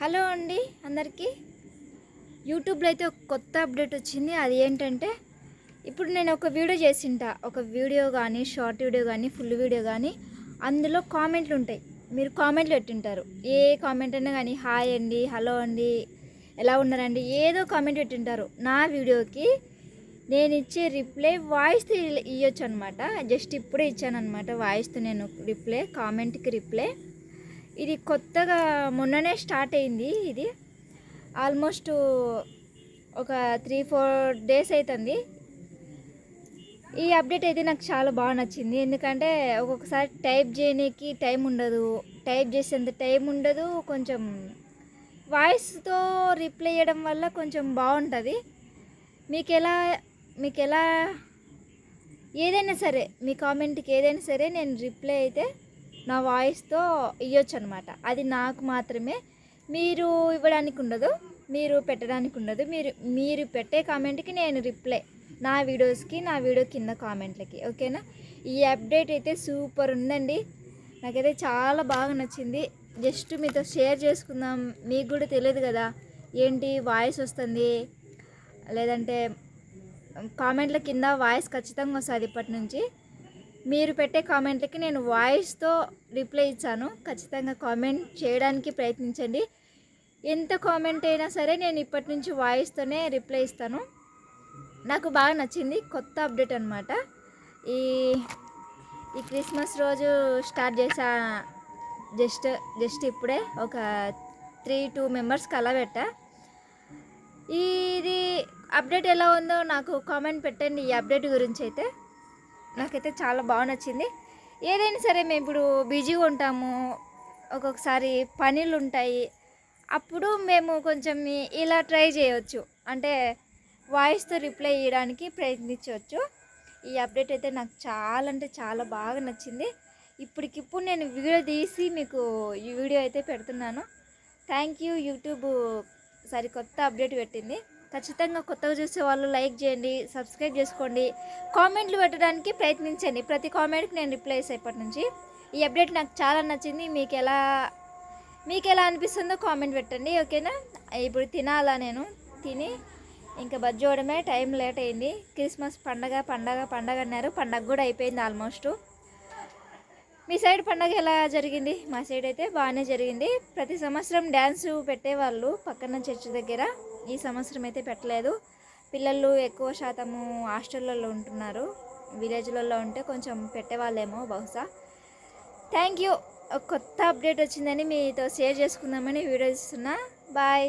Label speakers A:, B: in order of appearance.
A: Hello అండి అందరికీ. యూట్యూబ్లో అయితే ఒక కొత్త అప్డేట్ వచ్చింది. అది ఏంటంటే ఇప్పుడు నేను ఒక వీడియో చేసింటా. ఒక వీడియో కానీ షార్ట్ వీడియో కానీ ఫుల్ వీడియో కానీ అందులో కామెంట్లు ఉంటాయి. మీరు కామెంట్లు పెట్టింటారు. ఏ కామెంట్ అయినా కానీ హాయ్ అండి హలో అండి ఎలా ఉన్నారండి? ఏదో కామెంట్ పెట్టింటారు. నా వీడియోకి నేను ఇచ్చే రిప్లై వాయిస్తో ఇవ్వచ్చు అనమాట జస్ట్ ఇప్పుడే ఇచ్చాను అనమాట వాయిస్తో నేను రిప్లై కామెంట్కి రిప్లై. ఇది కొత్తగా మొన్ననే స్టార్ట్ అయింది ఇది. ఆల్మోస్ట్ ఒక త్రీ ఫోర్ డేస్ అవుతుంది ఈ అప్డేట్ అయితే నాకు చాలా బాగా నచ్చింది. ఎందుకంటే ఒక్కొక్కసారి టైప్ చేయడానికి టైం ఉండదు. టైప్ చేసేంత టైం ఉండదు. కొంచెం వాయిస్తో రిప్లై చేయడం వల్ల కొంచెం బాగుంటుంది. మీకు ఎలా మీకు ఎలా ఏదైనా సరే మీ కామెంట్కి ఏదైనా సరే నేను రిప్లై అయితే నా వాయిస్తో ఇవ్వచ్చు అనమాట అది నాకు మాత్రమే. మీరు ఇవ్వడానికి ఉండదు మీరు పెట్టడానికి ఉండదు. మీరు మీరు పెట్టే కామెంట్కి నేను రిప్లై. నా వీడియోస్కి నా వీడియో కింద కామెంట్లకి ఓకేనా? ఈ అప్డేట్ అయితే సూపర్ ఉందండి. నాకైతే చాలా బాగా నచ్చింది. జస్ట్ మీతో షేర్ చేసుకుందాం. మీకు కూడా తెలియదు కదా ఏంటి వాయిస్ వస్తుంది? లేదంటే కామెంట్ల కింద వాయిస్ ఖచ్చితంగా వస్తుంది ఇప్పటి నుంచి. మీరు పెట్టే కామెంట్లకి నేను వాయిస్తో రిప్లై ఇచ్చాను. ఖచ్చితంగా కామెంట్ చేయడానికి ప్రయత్నించండి. ఎంత కామెంట్ అయినా సరే నేను ఇప్పటి నుంచి వాయిస్తోనే రిప్లై ఇస్తాను. నాకు బాగా నచ్చింది కొత్త అప్డేట్ అనమాట ఈ ఈ క్రిస్మస్ రోజు స్టార్ట్ చేసా జస్ట్ జస్ట్ ఇప్పుడే ఒక త్రీ టూ మెంబర్స్కి అలా పెట్టా. ఇది అప్డేట్ ఎలా ఉందో నాకు కామెంట్ పెట్టండి ఈ అప్డేట్ గురించి అయితే. నాకైతే చాలా బాగా నచ్చింది. ఏదైనా సరే మేము ఇప్పుడు బిజీగా ఉంటాము. ఒక్కొక్కసారి పనులు ఉంటాయి. అప్పుడు మేము కొంచెం ఇలా ట్రై చేయవచ్చు అంటే వాయిస్తో రిప్లై ఇవ్వడానికి ప్రయత్నించవచ్చు ఈ అప్డేట్ అయితే నాకు చాలా అంటే చాలా బాగా నచ్చింది. ఇప్పటికిప్పుడు నేను వీడియో తీసి మీకు ఈ వీడియో అయితే పెడుతున్నాను. Thank you. యూట్యూబ్ సరికొత్త అప్డేట్ పెట్టింది. ఖచ్చితంగా కొత్తగా చూసే వాళ్ళు లైక్ చేయండి సబ్స్క్రైబ్ చేసుకోండి. కామెంట్లు పెట్టడానికి ప్రయత్నించండి. ప్రతి కామెంట్కి నేను రిప్లై ఇస్తాను ఇప్పటి నుంచి. ఈ అప్డేట్ నాకు చాలా నచ్చింది. మీకు ఎలా మీకు ఎలా అనిపిస్తుందో కామెంట్ పెట్టండి ఓకేనా? ఇప్పుడు తినాలా నేను? తిని ఇంకా బజ్జోవడమే టైం లేట్ అయింది. క్రిస్మస్ పండగ పండగ పండగ అన్నారు. పండగ కూడా అయిపోయింది ఆల్మోస్ట్. మీ సైడ్ పండగ ఎలా జరిగింది? మా సైడ్ అయితే బాగానే జరిగింది. ప్రతి సంవత్సరం డ్యాన్స్ పెట్టేవాళ్ళు పక్కన చర్చి దగ్గర. ఈ సంవత్సరం అయితే పెట్టలేదు. పిల్లలు ఎక్కువ శాతము హాస్టళ్ళల్లో ఉంటున్నారు. విలేజ్లలో ఉంటే కొంచెం పెట్టేవాళ్ళేమో బహుశా. Thank you. కొత్త అప్డేట్ వచ్చిందని మీతో షేర్ చేసుకుందామని వీడియో ఇస్తున్నా బాయ్.